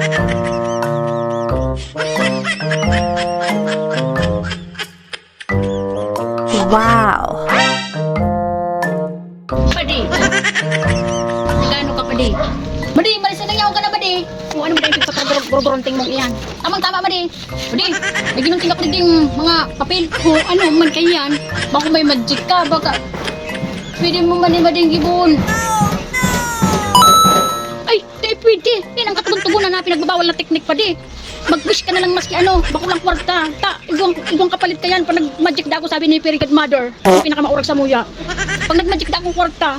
Wow! Badi! Gano ka, Badi? Badi, bali sa nangyaw ka na, Badi! Kung ano ba yung pagkakaragurugurunting mong iyan? Tamang tama, Badi! Badi, naginunting ako rin mga papel. Kung ano man kayan, baka may magic ka, baka pwede mo man eh, yung mading gibon. Katugon-tugunan na teknik pa di. Mag-wish ka na lang maski ano, bako lang kwarta. Ta, igwang, igwang kapalit ka yan. Pag nag-magic da ako, sabi ni Perigad Mother, yung pinakamaurag sa muya. Pag nag-magic da akong kwarta,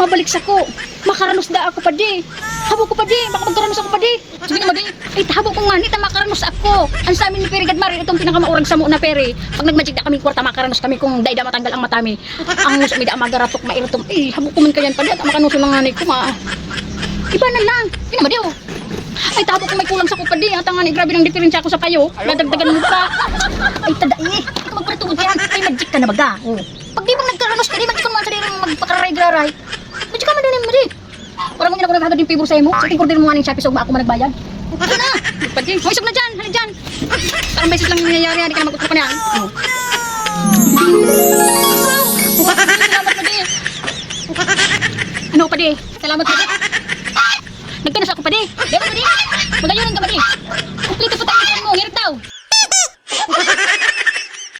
mabalik sa ko. Makaranos da ako pa di. Habo ko pa di, baka magkaranos ako pa di. Sabi naman di, ay habo ko nga, nita makaranos ako. Ang sa amin ni Perigad Mother, itong pinakamaurag sa mu na peri. Pag nag-magic da kami kwarta, makaranos kami kung daida matanggal ang matami. Ang musa mi da magaratok mairatom. Eh, habo ko man kayan pa di, at makanuso lang nga ko ma. Iba na lang. Yun naman di oh. Ay, tabo kung may kulang sa kupadi. Ang nga ni, grabe ng diferensya ko sa payo. Nadagdagan mo pa. Ay, tada eh. Ikaw magpatuod yan. Ay, magic ka na baga. Oh. Pag di bang nagkaranos ka, di magic ko naman sa diri mong magpakararay-graray. Magic ka man din, madi. Parang kung ako naghagad yung favor sa imo. Sa tingkor din mo nga ng Shopee, so ba ako managbayad? Ano na? Pati, hoy, na dyan. Halin dyan. Parang beses lang yung nangyayari. Hindi ka na magkukuha niyan. Oh. Salamat, padi. Ano, padi? Salamat, padi. Nagkanas ako pa di. Ba pa di?